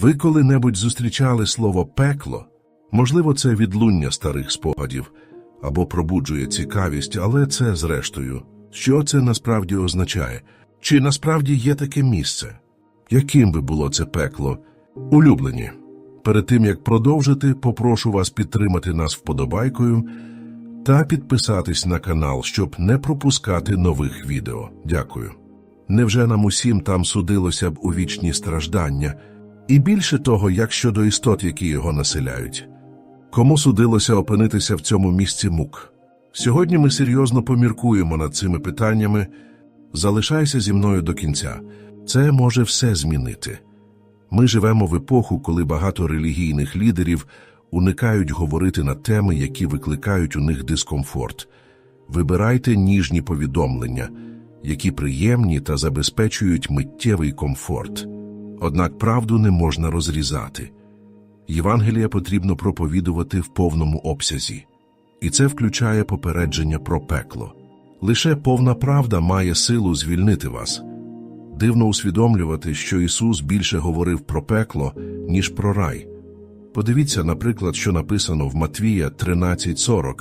Ви коли-небудь зустрічали слово пекло? Можливо, це відлуння старих спогадів або пробуджує цікавість, але це зрештою. Що це насправді означає? Чи насправді є таке місце? Яким би було це пекло? Улюблені. Перед тим як продовжити, попрошу вас підтримати нас вподобайкою та підписатись на канал, щоб не пропускати нових відео. Дякую. Невже нам усім там судилося б у вічні страждання? І більше того, як щодо істот, які його населяють. Кому судилося опинитися в цьому місці мук? Сьогодні ми серйозно поміркуємо над цими питаннями. Залишайся зі мною до кінця. Це може все змінити. Ми живемо в епоху, коли багато релігійних лідерів уникають говорити на теми, які викликають у них дискомфорт. Вибирайте ніжні повідомлення, які приємні та забезпечують миттєвий комфорт. Однак правду не можна розрізати. Євангелія потрібно проповідувати в повному обсязі, і це включає попередження про пекло. Лише повна правда має силу звільнити вас. Дивно усвідомлювати, що Ісус більше говорив про пекло, ніж про рай. Подивіться, наприклад, що написано в Матвія 13.40.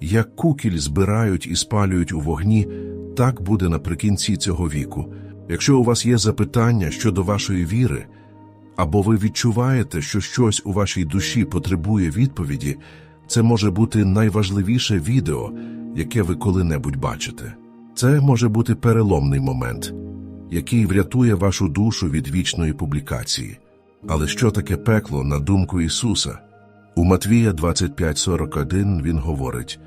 Як кукіль збирають і спалюють у вогні, так буде наприкінці цього віку. Якщо у вас є запитання щодо вашої віри, або ви відчуваєте, що щось у вашій душі потребує відповіді, це може бути найважливіше відео, яке ви коли-небудь бачите. Це може бути переломний момент, який врятує вашу душу від вічної публікації. Але що таке пекло на думку Ісуса? У Матвія 25.41 Він говорить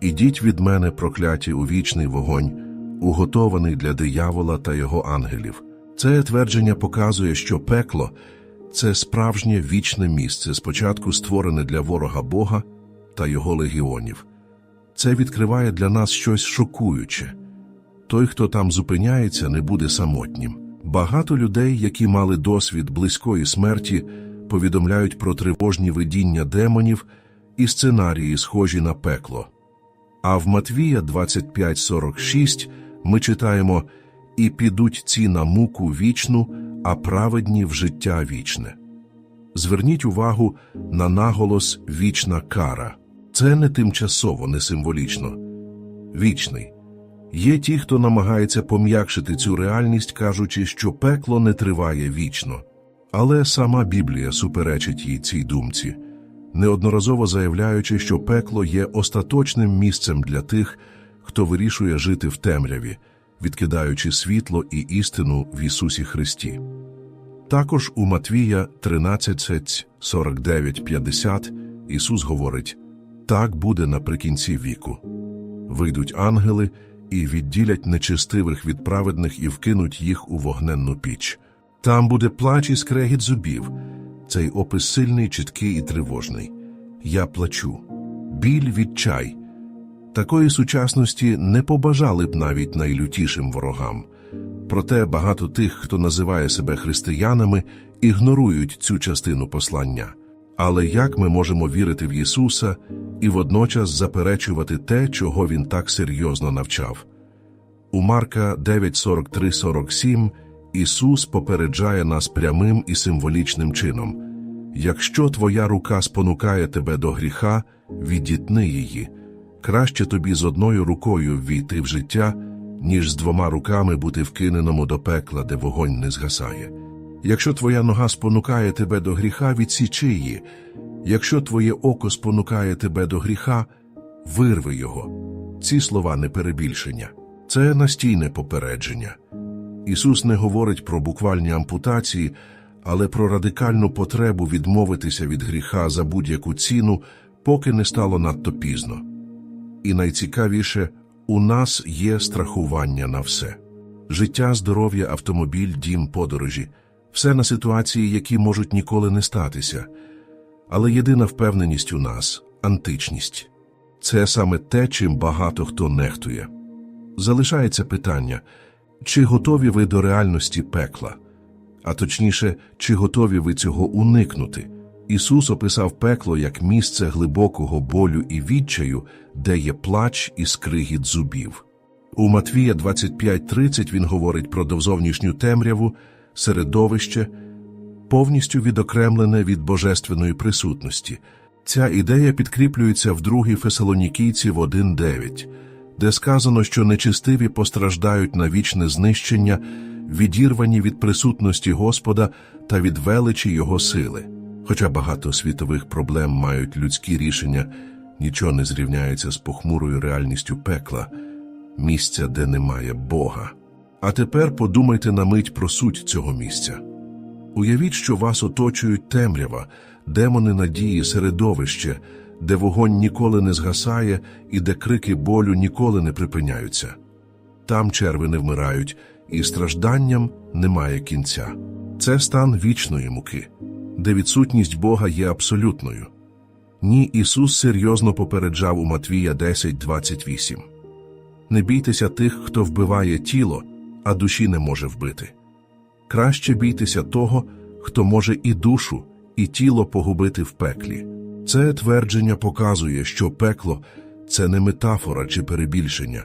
Ідіть від мене, прокляті у вічний вогонь, уготований для диявола та його ангелів. Це твердження показує, що пекло це справжнє вічне місце, спочатку створене для ворога Бога та його легіонів. Це відкриває для нас щось шокуюче. Той, хто там зупиняється, не буде самотнім. Багато людей, які мали досвід близької смерті, повідомляють про тривожні видіння демонів і сценарії, схожі на пекло. А в Матвія 25.46 ми читаємо «І підуть ці на муку вічну, а праведні в життя вічне». Зверніть увагу на наголос «вічна кара». Це не тимчасово, не символічно. Вічний. Є ті, хто намагається пом'якшити цю реальність, кажучи, що пекло не триває вічно. Але сама Біблія суперечить їй цій думці, неодноразово заявляючи, що пекло є остаточним місцем для тих, хто вирішує жити в темряві, відкидаючи світло і істину в Ісусі Христі. Також у Матвія 13, 49, 50 Ісус говорить так буде наприкінці віку. Вийдуть ангели і відділять нечистивих від праведних і вкинуть їх у вогненну піч. Там буде плач і скрегіт зубів. Цей опис сильний, чіткий і тривожний. Я плачу. Біль відчай. Такої сучасності не побажали б навіть найлютішим ворогам. Проте багато тих, хто називає себе християнами, ігнорують цю частину послання. Але як ми можемо вірити в Ісуса і водночас заперечувати те, чого Він так серйозно навчав? У Марка 9.43-47 Ісус попереджає нас прямим і символічним чином. Якщо твоя рука спонукає тебе до гріха, відітни її. Краще тобі з одною рукою ввійти в життя, ніж з двома руками бути вкиненому до пекла, де вогонь не згасає. Якщо твоя нога спонукає тебе до гріха, відсічи її. Якщо твоє око спонукає тебе до гріха, вирви його. Ці слова не перебільшення. Це настійне попередження. Ісус не говорить про буквальні ампутації, але про радикальну потребу відмовитися від гріха за будь-яку ціну, поки не стало надто пізно. І найцікавіше, у нас є страхування на все: життя, здоров'я, автомобіль, дім, подорожі все на ситуації, які можуть ніколи не статися. Але єдина впевненість у нас античність. Це саме те, чим багато хто нехтує. Залишається питання, чи готові ви до реальності пекла? А точніше, чи готові ви цього уникнути? Ісус описав пекло як місце глибокого болю і відчаю, де є плач і скригіт зубів. У Матвія 25.30 він говорить про довзовнішню темряву, середовище, повністю відокремлене від божественної присутності. Ця ідея підкріплюється в 2 Фесалонікійців 1.9, де сказано, що нечистиві постраждають на вічне знищення, відірвані від присутності Господа та від величі Його сили. Хоча багато світових проблем мають людські рішення, нічого не зрівняється з похмурою реальністю пекла, місця, де немає Бога. А тепер подумайте на мить про суть цього місця. Уявіть, що вас оточують темрява, демони надії, середовище, де вогонь ніколи не згасає і де крики болю ніколи не припиняються. Там черви не вмирають, і стражданням немає кінця. Це стан вічної муки, де відсутність Бога є абсолютною. Ні, Ісус серйозно попереджав у Матвія 10.28. Не бійтеся тих, хто вбиває тіло, а душі не може вбити. Краще бійтеся того, хто може і душу, і тіло погубити в пеклі. Це твердження показує, що пекло це не метафора чи перебільшення,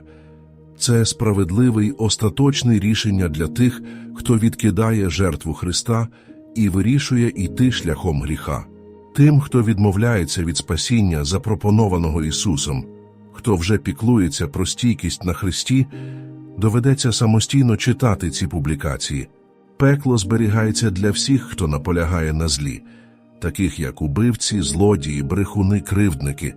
це справедливе й остаточне рішення для тих, хто відкидає жертву Христа і вирішує йти шляхом гріха. Тим, хто відмовляється від спасіння, запропонованого Ісусом, хто вже піклується про стійкість на Христі, доведеться самостійно читати ці публікації. Пекло зберігається для всіх, хто наполягає на злі, таких як убивці, злодії, брехуни, кривдники,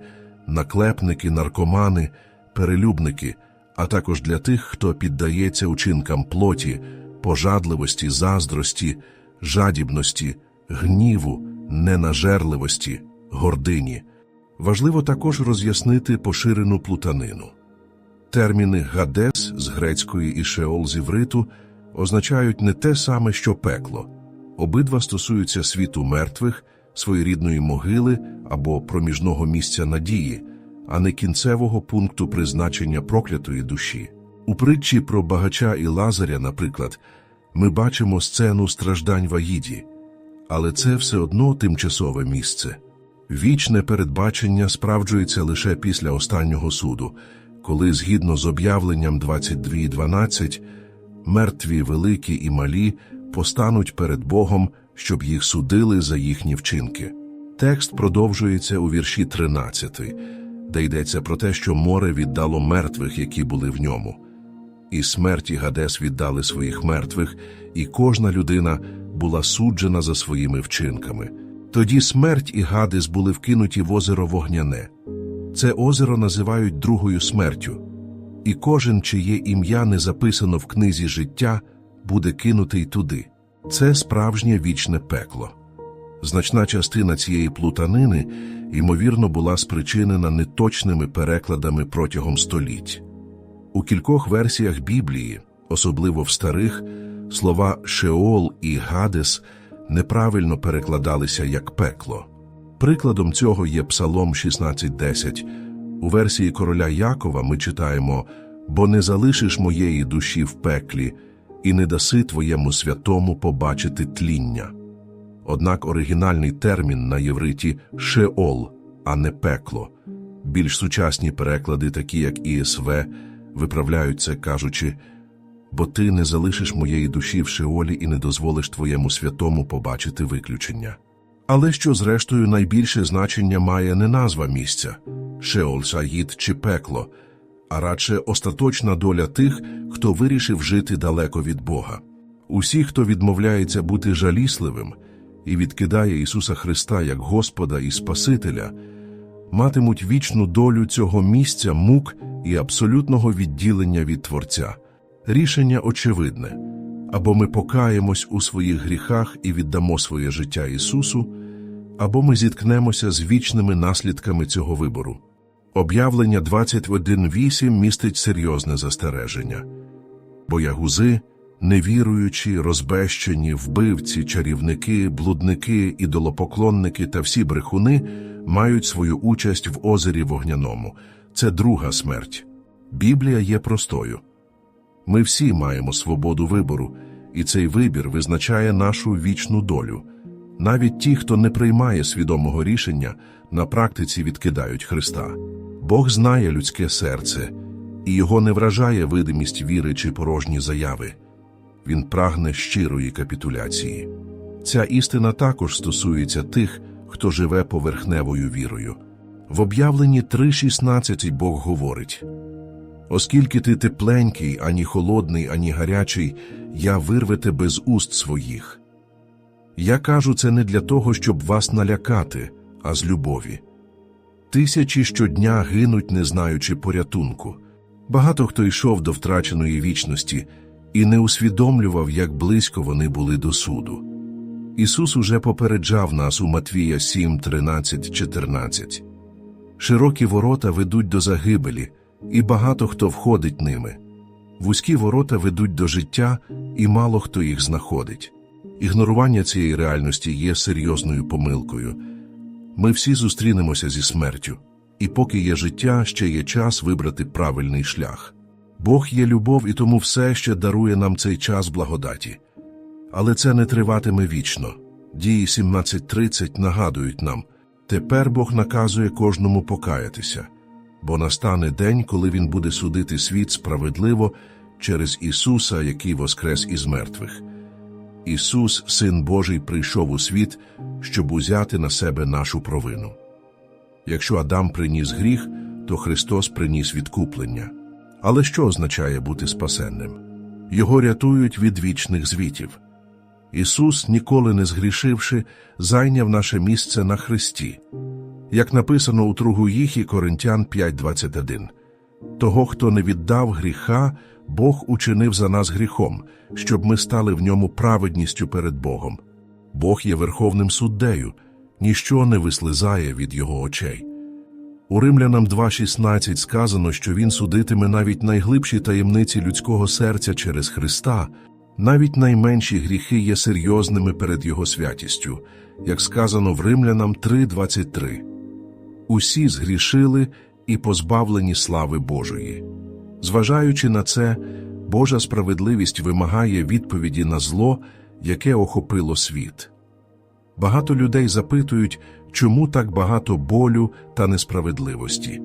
наклепники, наркомани, перелюбники, а також для тих, хто піддається учинкам плоті, пожадливості, заздрості, жадібності, гніву, ненажерливості, гордині. Важливо також роз'яснити поширену плутанину. Терміни «гадес» з грецької і «шеол» з івриту означають не те саме, що пекло. Обидва стосуються світу мертвих, своєрідної могили або проміжного місця надії, а не кінцевого пункту призначення проклятої душі. У притчі про багача і Лазаря, наприклад, ми бачимо сцену страждань в Аїді, але це все одно тимчасове місце. Вічне передбачення справджується лише після останнього суду, коли, згідно з об'явленням 22.12, мертві великі і малі постануть перед Богом, щоб їх судили за їхні вчинки. Текст продовжується у вірші 13, де йдеться про те, що море віддало мертвих, які були в ньому. І смерті Гадес віддали своїх мертвих, і кожна людина була суджена за своїми вчинками. Тоді смерть і Гадес були вкинуті в озеро Вогняне. Це озеро називають другою смертю, і кожен, чиє ім'я не записано в книзі життя, буде кинутий туди. Це справжнє вічне пекло. Значна частина цієї плутанини, ймовірно, була спричинена неточними перекладами протягом століть. У кількох версіях Біблії, особливо в старих, слова Шеол і Гадес неправильно перекладалися як пекло. Прикладом цього є Псалом 16.10. У версії короля Якова ми читаємо «Бо не залишиш моєї душі в пеклі, і не даси твоєму святому побачити тління. Однак оригінальний термін на євриті шеол, а не пекло. Більш сучасні переклади, такі як ІСВ, виправляють це, кажучи, бо ти не залишиш моєї душі в шеолі і не дозволиш твоєму святому побачити виключення. Але що, зрештою, найбільше значення має не назва місця Шеол, Саїд чи пекло, а радше остаточна доля тих, хто вирішив жити далеко від Бога. Усі, хто відмовляється бути жалісливим і відкидає Ісуса Христа як Господа і Спасителя, матимуть вічну долю цього місця мук і абсолютного відділення від Творця. Рішення очевидне або ми покаємось у своїх гріхах і віддамо своє життя Ісусу, або ми зіткнемося з вічними наслідками цього вибору. Об'явлення 21.8 містить серйозне застереження. Боягузи, невіруючі, розбещені, вбивці, чарівники, блудники, ідолопоклонники та всі брехуни мають свою участь в озері вогняному. Це друга смерть. Біблія є простою. Ми всі маємо свободу вибору, і цей вибір визначає нашу вічну долю. Навіть ті, хто не приймає свідомого рішення, на практиці відкидають Христа. Бог знає людське серце, і його не вражає видимість віри чи порожні заяви. Він прагне щирої капітуляції. Ця істина також стосується тих, хто живе поверхневою вірою. В об'явленні 3.16 Бог говорить Оскільки ти тепленький, ані холодний, ані гарячий, я вирве тебе з уст своїх. Я кажу це не для того, щоб вас налякати, а з любові. Тисячі щодня гинуть, не знаючи порятунку. Багато хто йшов до втраченої вічності і не усвідомлював, як близько вони були до суду. Ісус уже попереджав нас у Матвія 7, 13, 14. Широкі ворота ведуть до загибелі, і багато хто входить ними. Вузькі ворота ведуть до життя, і мало хто їх знаходить. Ігнорування цієї реальності є серйозною помилкою. Ми всі зустрінемося зі смертю, і поки є життя, ще є час вибрати правильний шлях. Бог є любов, і тому все ще дарує нам цей час благодаті. Але це не триватиме вічно. Дії 17.30 нагадують нам, тепер Бог наказує кожному покаятися, бо настане день, коли Він буде судити світ справедливо через Ісуса, який воскрес із мертвих. Ісус, Син Божий, прийшов у світ, щоб узяти на себе нашу провину. Якщо Адам приніс гріх, то Христос приніс відкуплення. Але що означає бути спасенним? Його рятують від вічних звітів. Ісус, ніколи не згрішивши, зайняв наше місце на Христі. Як написано у Тругуїхі Коринтян 5.21. Того, хто не віддав гріха, Бог учинив за нас гріхом, щоб ми стали в ньому праведністю перед Богом. Бог є верховним суддею, ніщо не вислизає від його очей. У Римлянам 2.16 сказано, що він судитиме навіть найглибші таємниці людського серця через Христа, навіть найменші гріхи є серйозними перед Його святістю, як сказано в Римлянам 3.23. Усі згрішили і позбавлені слави Божої. Зважаючи на це, Божа справедливість вимагає відповіді на зло, яке охопило світ. Багато людей запитують, чому так багато болю та несправедливості.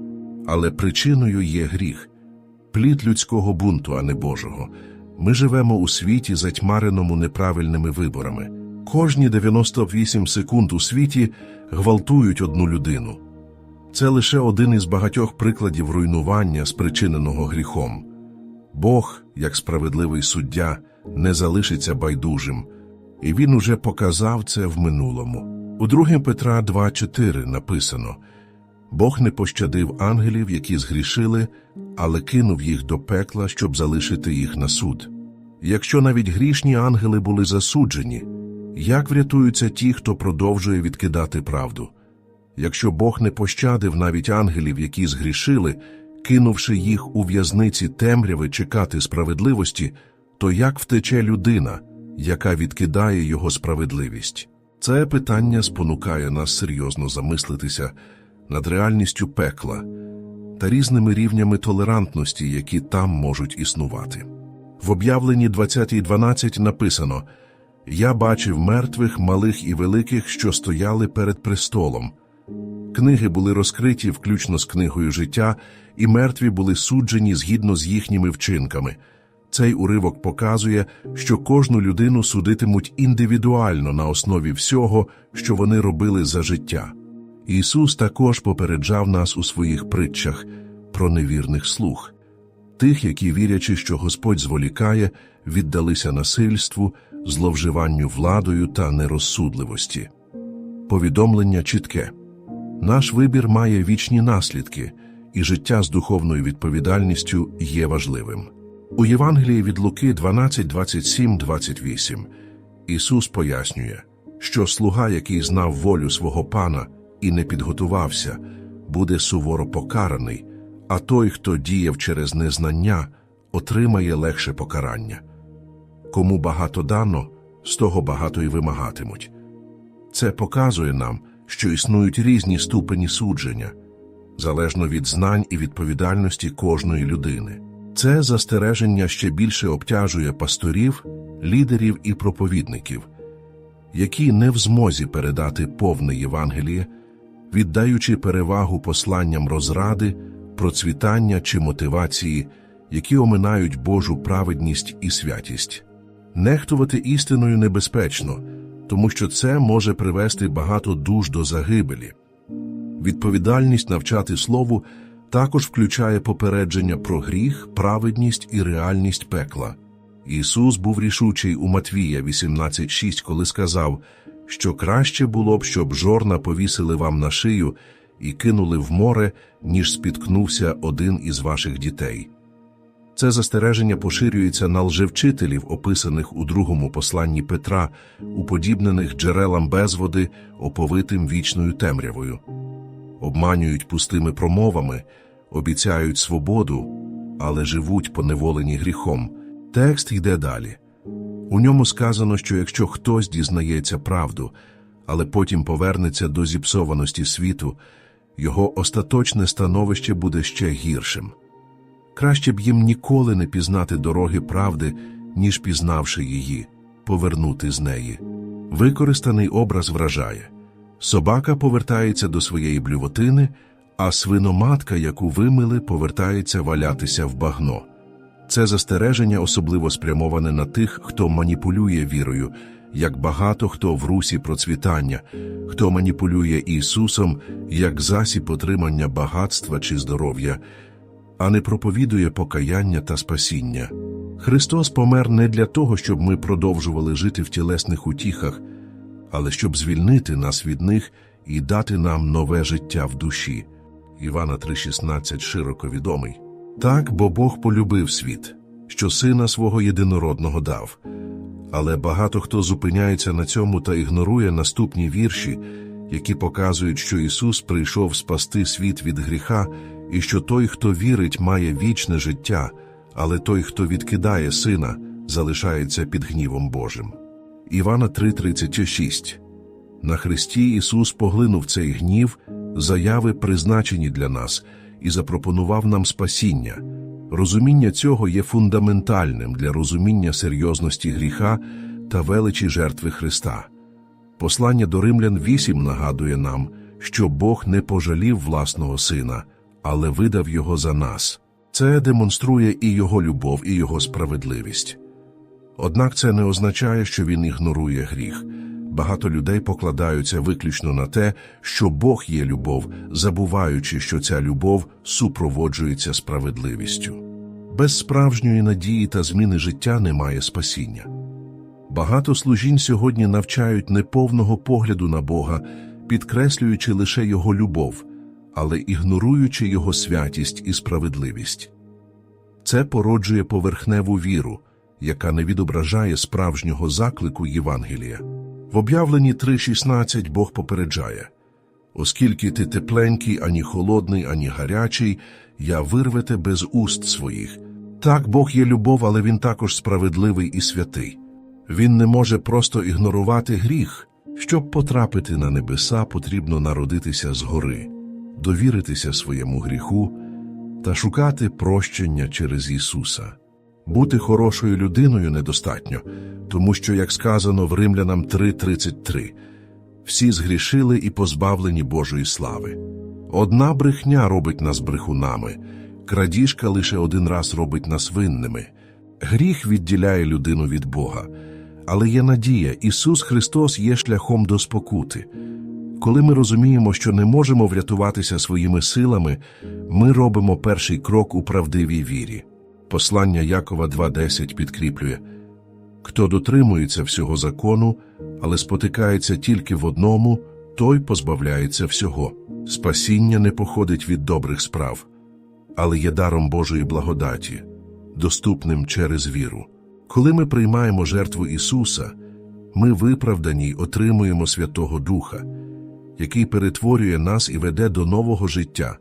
Але причиною є гріх, плід людського бунту, а не Божого. Ми живемо у світі, затьмареному неправильними виборами. Кожні 98 секунд у світі гвалтують одну людину. Це лише один із багатьох прикладів руйнування, спричиненого гріхом. Бог, як справедливий суддя, не залишиться байдужим, і він уже показав це в минулому. У 2 Петра 2.4 написано Бог не пощадив ангелів, які згрішили, але кинув їх до пекла, щоб залишити їх на суд. Якщо навіть грішні ангели були засуджені, як врятуються ті, хто продовжує відкидати правду? Якщо Бог не пощадив навіть ангелів, які згрішили, кинувши їх у в'язниці темряви чекати справедливості, то як втече людина, яка відкидає його справедливість? Це питання спонукає нас серйозно замислитися над реальністю пекла та різними рівнями толерантності, які там можуть існувати. В об'явленні 20.12 написано Я бачив мертвих, малих і великих, що стояли перед престолом. Книги були розкриті включно з книгою життя, і мертві були суджені згідно з їхніми вчинками. Цей уривок показує, що кожну людину судитимуть індивідуально на основі всього, що вони робили за життя. Ісус також попереджав нас у своїх притчах про невірних слуг, тих, які, вірячи, що Господь зволікає, віддалися насильству, зловживанню владою та нерозсудливості. Повідомлення чітке. Наш вибір має вічні наслідки, і життя з духовною відповідальністю є важливим. У Євангелії від Луки 12, 27, 28 Ісус пояснює, що слуга, який знав волю свого пана і не підготувався, буде суворо покараний, а той, хто діяв через незнання, отримає легше покарання. Кому багато дано, з того багато й вимагатимуть. Це показує нам, що існують різні ступені судження, залежно від знань і відповідальності кожної людини. Це застереження ще більше обтяжує пасторів, лідерів і проповідників, які не в змозі передати повне Євангеліє, віддаючи перевагу посланням розради, процвітання чи мотивації, які оминають Божу праведність і святість. Нехтувати істиною небезпечно, тому що це може привести багато душ до загибелі. Відповідальність навчати слову також включає попередження про гріх, праведність і реальність пекла. Ісус був рішучий у Матвія 18.6, коли сказав, що краще було б, щоб жорна повісили вам на шию і кинули в море, ніж спіткнувся один із ваших дітей. Це застереження поширюється на лжевчителів, описаних у другому посланні Петра, уподібнених джерелам безводи, оповитим вічною темрявою. Обманюють пустими промовами, обіцяють свободу, але живуть поневолені гріхом. Текст йде далі. У ньому сказано, що якщо хтось дізнається правду, але потім повернеться до зіпсованості світу, його остаточне становище буде ще гіршим. Краще б їм ніколи не пізнати дороги правди, ніж пізнавши її, повернути з неї. Використаний образ вражає. Собака повертається до своєї блювотини, а свиноматка, яку вимили, повертається валятися в багно. Це застереження особливо спрямоване на тих, хто маніпулює вірою, як багато хто в русі процвітання, хто маніпулює Ісусом як засіб отримання багатства чи здоров'я, а не проповідує покаяння та спасіння. Христос помер не для того, щоб ми продовжували жити в тілесних утіхах, але щоб звільнити нас від них і дати нам нове життя в душі. Івана 3,16 широко відомий. Так, бо Бог полюбив світ, що сина свого єдинородного дав. Але багато хто зупиняється на цьому та ігнорує наступні вірші, які показують, що Ісус прийшов спасти світ від гріха, і що той, хто вірить, має вічне життя, але той, хто відкидає сина, залишається під гнівом Божим. Івана 3,36 На Христі Ісус поглинув цей гнів, заяви, призначені для нас, і запропонував нам спасіння. Розуміння цього є фундаментальним для розуміння серйозності гріха та величі жертви Христа. Послання до Римлян 8 нагадує нам, що Бог не пожалів власного сина, але видав його за нас. Це демонструє і його любов, і його справедливість. Однак це не означає, що він ігнорує гріх. Багато людей покладаються виключно на те, що Бог є любов, забуваючи, що ця любов супроводжується справедливістю. Без справжньої надії та зміни життя немає спасіння. Багато служінь сьогодні навчають неповного погляду на Бога, підкреслюючи лише Його любов, але ігноруючи Його святість і справедливість. Це породжує поверхневу віру, яка не відображає справжнього заклику Євангелія. В об'явленні 3.16 Бог попереджає Оскільки ти тепленький, ані холодний, ані гарячий, я вирвете без уст своїх. Так, Бог є любов, але Він також справедливий і святий. Він не може просто ігнорувати гріх. Щоб потрапити на небеса, потрібно народитися згори, довіритися своєму гріху та шукати прощення через Ісуса. Бути хорошою людиною недостатньо, тому що, як сказано в Римлянам 3.33, всі згрішили і позбавлені Божої слави. Одна брехня робить нас брехунами, крадіжка лише один раз робить нас винними. Гріх відділяє людину від Бога. Але є надія, Ісус Христос є шляхом до спокути. Коли ми розуміємо, що не можемо врятуватися своїми силами, ми робимо перший крок у правдивій вірі. Послання Якова 2.10 підкріплює Хто дотримується всього закону, але спотикається тільки в одному, той позбавляється всього. Спасіння не походить від добрих справ, але є даром Божої благодаті, доступним через віру. Коли ми приймаємо жертву Ісуса, ми виправдані й отримуємо Святого Духа, який перетворює нас і веде до нового життя,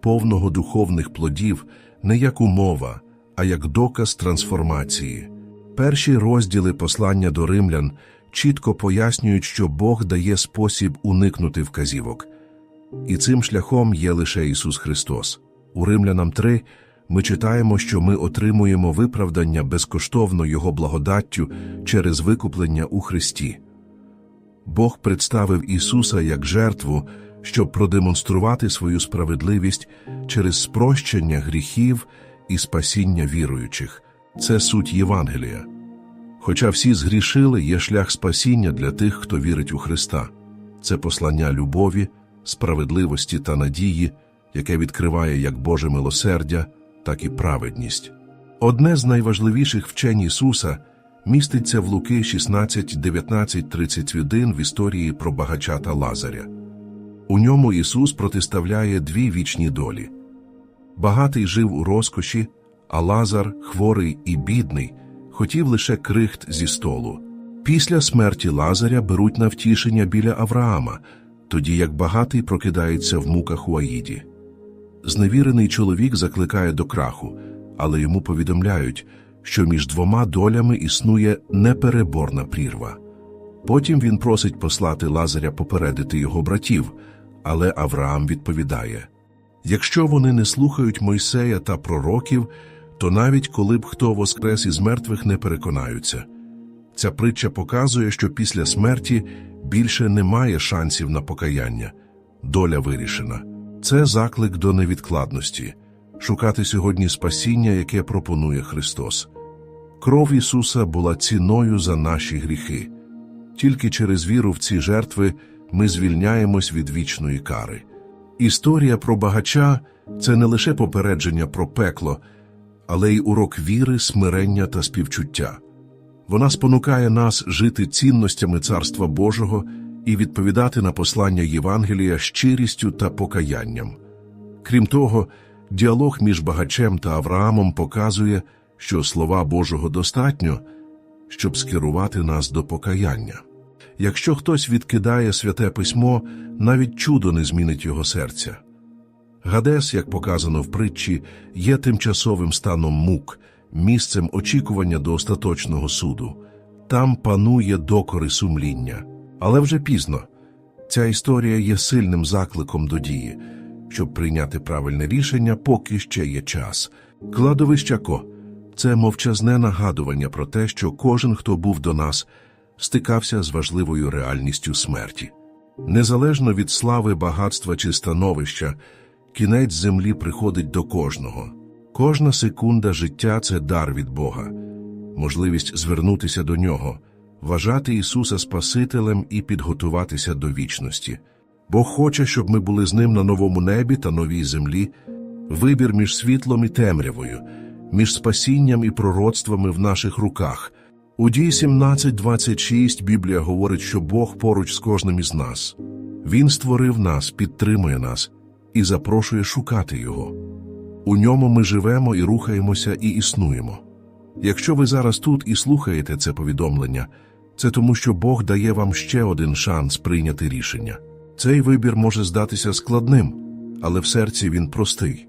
повного духовних плодів, не як умова, а як доказ трансформації. Перші розділи послання до римлян чітко пояснюють, що Бог дає спосіб уникнути вказівок, і цим шляхом є лише Ісус Христос. У Римлянам 3 ми читаємо, що ми отримуємо виправдання безкоштовно Його благодаттю через викуплення у Христі. Бог представив Ісуса як жертву, щоб продемонструвати свою справедливість через спрощення гріхів і спасіння віруючих. Це суть Євангелія. Хоча всі згрішили, є шлях спасіння для тих, хто вірить у Христа. Це послання любові, справедливості та надії, яке відкриває як Боже милосердя, так і праведність. Одне з найважливіших вчень Ісуса міститься в Луки 16, 19, 31 в історії про багача та Лазаря. У ньому Ісус протиставляє дві вічні долі. Багатий жив у розкоші, а Лазар, хворий і бідний, хотів лише крихт зі столу. Після смерті Лазаря беруть на втішення біля Авраама, тоді як багатий прокидається в муках у Аїді. Зневірений чоловік закликає до краху, але йому повідомляють, що між двома долями існує непереборна прірва. Потім він просить послати Лазаря попередити його братів, але Авраам відповідає: Якщо вони не слухають Мойсея та пророків, то навіть коли б хто воскрес із мертвих не переконаються. Ця притча показує, що після смерті більше немає шансів на покаяння. Доля вирішена. Це заклик до невідкладності шукати сьогодні спасіння, яке пропонує Христос. Кров Ісуса була ціною за наші гріхи. Тільки через віру в ці жертви ми звільняємось від вічної кари. Історія про багача це не лише попередження про пекло, але й урок віри, смирення та співчуття. Вона спонукає нас жити цінностями Царства Божого і відповідати на послання Євангелія щирістю та покаянням. Крім того, діалог між багачем та Авраамом показує, що слова Божого достатньо, щоб скерувати нас до покаяння. Якщо хтось відкидає святе письмо, навіть чудо не змінить його серця. Гадес, як показано в притчі, є тимчасовим станом мук, місцем очікування до остаточного суду. Там панує докори сумління. Але вже пізно. Ця історія є сильним закликом до дії. Щоб прийняти правильне рішення, поки ще є час. Кладовище Ко – це мовчазне нагадування про те, що кожен, хто був до нас, стикався з важливою реальністю смерті. Незалежно від слави, багатства чи становища, кінець землі приходить до кожного. Кожна секунда життя це дар від Бога, можливість звернутися до нього, вважати Ісуса Спасителем і підготуватися до вічності. Бог хоче, щоб ми були з ним на новому небі та новій землі, вибір між світлом і темрявою, між спасінням і пророцтвами в наших руках. У дії 17.26 Біблія говорить, що Бог поруч з кожним із нас. Він створив нас, підтримує нас і запрошує шукати Його. У ньому ми живемо і рухаємося і існуємо. Якщо ви зараз тут і слухаєте це повідомлення, це тому, що Бог дає вам ще один шанс прийняти рішення. Цей вибір може здатися складним, але в серці він простий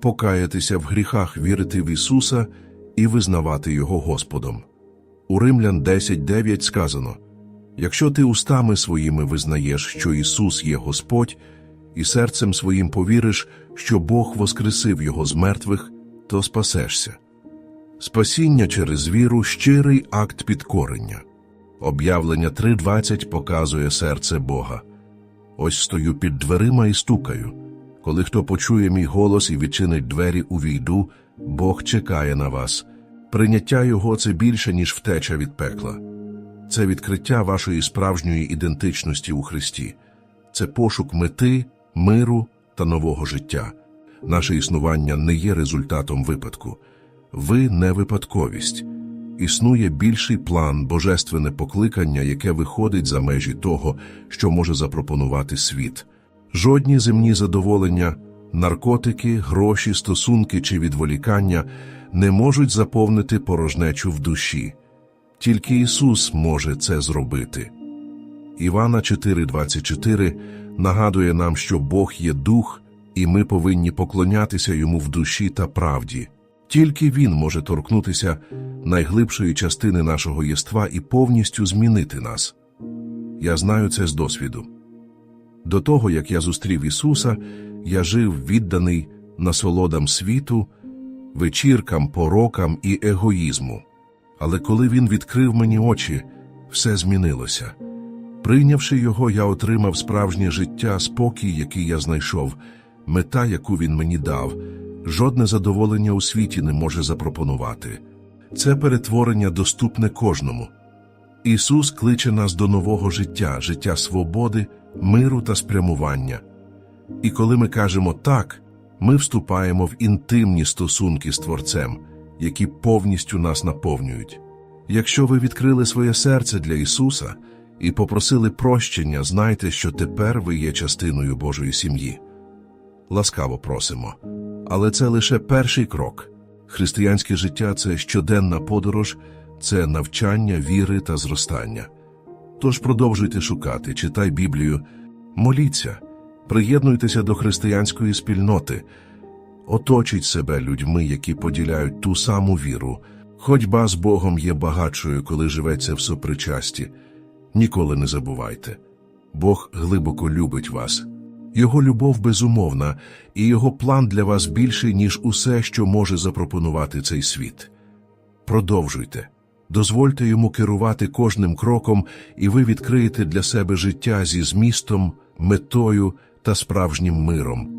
покаятися в гріхах, вірити в Ісуса і визнавати Його Господом. У Римлян 10.9 сказано Якщо ти устами своїми визнаєш, що Ісус є Господь, і серцем своїм повіриш, що Бог воскресив Його з мертвих, то спасешся. Спасіння через віру щирий акт підкорення. Об'явлення 3.20 показує серце Бога. Ось стою під дверима і стукаю. Коли хто почує мій голос і відчинить двері, увійду, Бог чекає на вас. Прийняття Його це більше, ніж втеча від пекла. Це відкриття вашої справжньої ідентичності у Христі. Це пошук мети, миру та нового життя. Наше існування не є результатом випадку. Ви не випадковість. Існує більший план, божественне покликання, яке виходить за межі того, що може запропонувати світ. Жодні земні задоволення, наркотики, гроші, стосунки чи відволікання не можуть заповнити порожнечу в душі. Тільки Ісус може це зробити. Івана 4.24 нагадує нам, що Бог є дух, і ми повинні поклонятися йому в душі та правді. Тільки Він може торкнутися найглибшої частини нашого єства і повністю змінити нас. Я знаю це з досвіду. До того, як я зустрів Ісуса, я жив відданий насолодам світу, вечіркам, порокам і егоїзму. Але коли Він відкрив мені очі, все змінилося. Прийнявши його, я отримав справжнє життя, спокій, який я знайшов, мета, яку він мені дав, жодне задоволення у світі не може запропонувати. це перетворення доступне кожному. Ісус кличе нас до нового життя, життя свободи, миру та спрямування. І коли ми кажемо так, ми вступаємо в інтимні стосунки з Творцем, які повністю нас наповнюють. Якщо ви відкрили своє серце для Ісуса і попросили прощення, знайте, що тепер ви є частиною Божої сім'ї. Ласкаво просимо. Але це лише перший крок. Християнське життя це щоденна подорож, це навчання, віри та зростання. Тож продовжуйте шукати, читай Біблію, моліться, приєднуйтеся до християнської спільноти, оточіть себе людьми, які поділяють ту саму віру. Ходьба з Богом є багатшою, коли живеться в сопричасті. Ніколи не забувайте. Бог глибоко любить вас. Його любов безумовна, і його план для вас більший, ніж усе, що може запропонувати цей світ. Продовжуйте. Дозвольте йому керувати кожним кроком, і ви відкриєте для себе життя зі змістом, метою та справжнім миром.